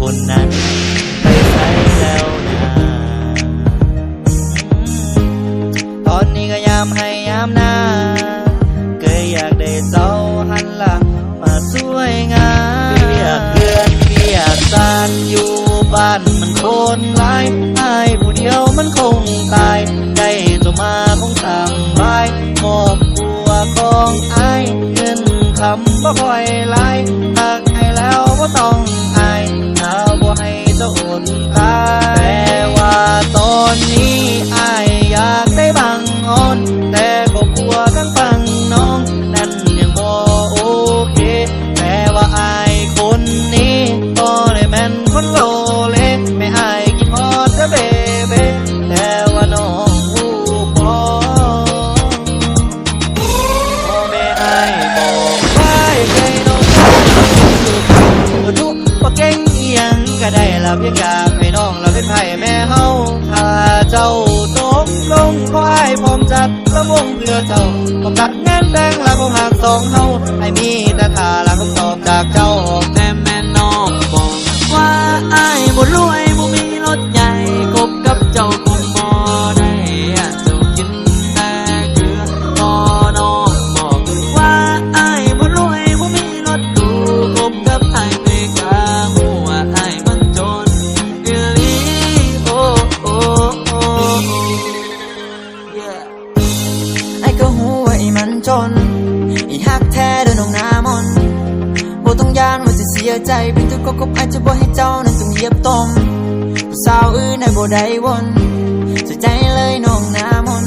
คนนั้นไปใช้แล้วนะตอนนี้ก็ยามให้ยามหน้าเคยอยากได้เจ้าหันหลังมาช่วยงานเบียกเพื่อนเรียกซานอยู่บ้านมันคนร้ายอายผู้เดียวมันคงตายได้ตัวมาคงสามบายมอบหัวของไอ้เงินคำบ่ค่อยไหลตักให้แล้วก็ต้อง อ ก็ได้ละเพียงอยากให้น้องละเป็นไผ่แม่เฮาถ้าเจ้าตกลงขอให้พร้อมจัดละวงเพื่อเจ้าผมจัดงานแต่งละคงหักสองเฮาให้มีแต่ท่า จน อีหักแท้เดินน้องน้ามนบ่ต้องยานว่าจะเสียใจเป็นตัวก็กบอาจจะบ่ให้เจ้านั้นต้องเหยียบตมผู้สาวอื่นให้บ่ได้วนสนใจเลยน้องน้ามน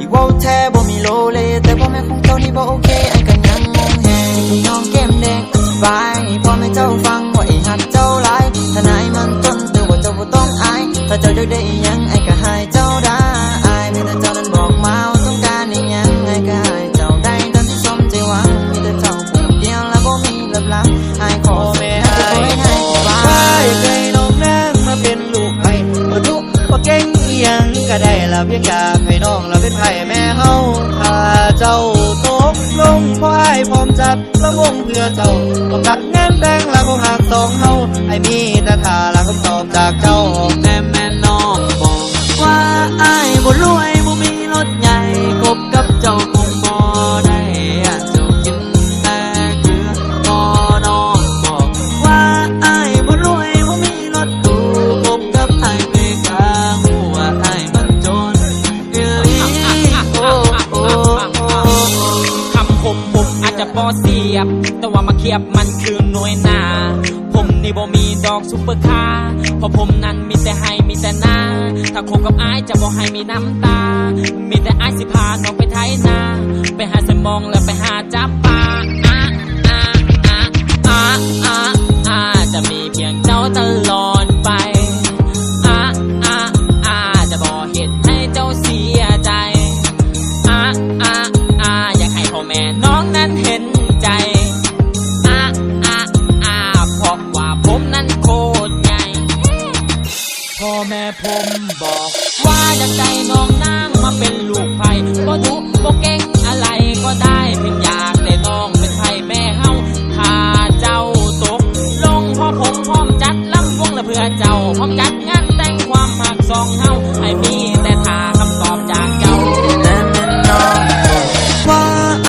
อีว้าแท้บ่มีโลเล แต่พ่อแม่ของเจ้านี่บ่โอเคไอ้ก็ยังงงแฮงน้องเกมแดงอธิบายพ่อแม่เจ้าฟัง ก็ได้ละเพียงอยากให้น้องละเป็นไผ่แม่เฮาถ้าเจ้าตกลงควายพร้อมจัดละวงเพื่อเจ้าต้องจัดงานแต่งละคงหักสองเฮาไอ้มีแต่ถ้าละคำตอบจากเจ้าแม่แม่ียบ แต่ว่ามาเคียบมันคือหน่วยนา ผมนี่บ่มีดอกซุปเปอร์คาร์เพราะผมนั้นมีแต่ให้มีแต่หน้าถ้าคบกับอายจะบ่ให้มีน้ำตา มีแต่อายสิพาน้องไปไทยนา ไปหาสมองแล้วไปหาจับ แม่ผมบอก ว่าอยากได้น้องนางมาเป็นลูกไผ่ก็ดูโปเก่งอะไรก็ได้เพียงอยากได้น้องเป็นไผ่แม่เฮาข้าเจ้าตก ลงพ่อผมพร้อมจัดลำวงและเพื่อเจ้าพร้อมจัดงานแต่งความหักสองเฮาให้มีแต่ทา